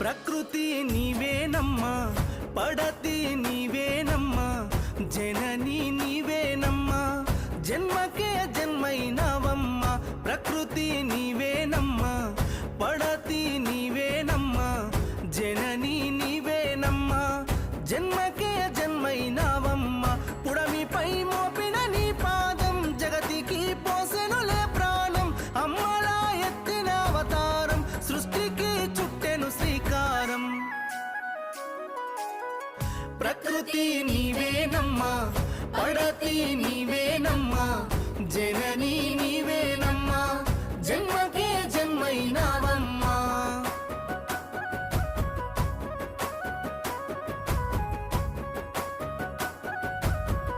ప్రకృతి నీవేనమ్మా పడతి నీవేనమ్మా జనని నీవేనమ్మా జన్మకే జన్మైనవమ్మా ప్రకృతి నీవేనమ్మా పడతి నీవేనమ్మా జనని నీవేనమ్మా జన్మ ప్రకృతి నీవేనమ్మా పడతి నీవే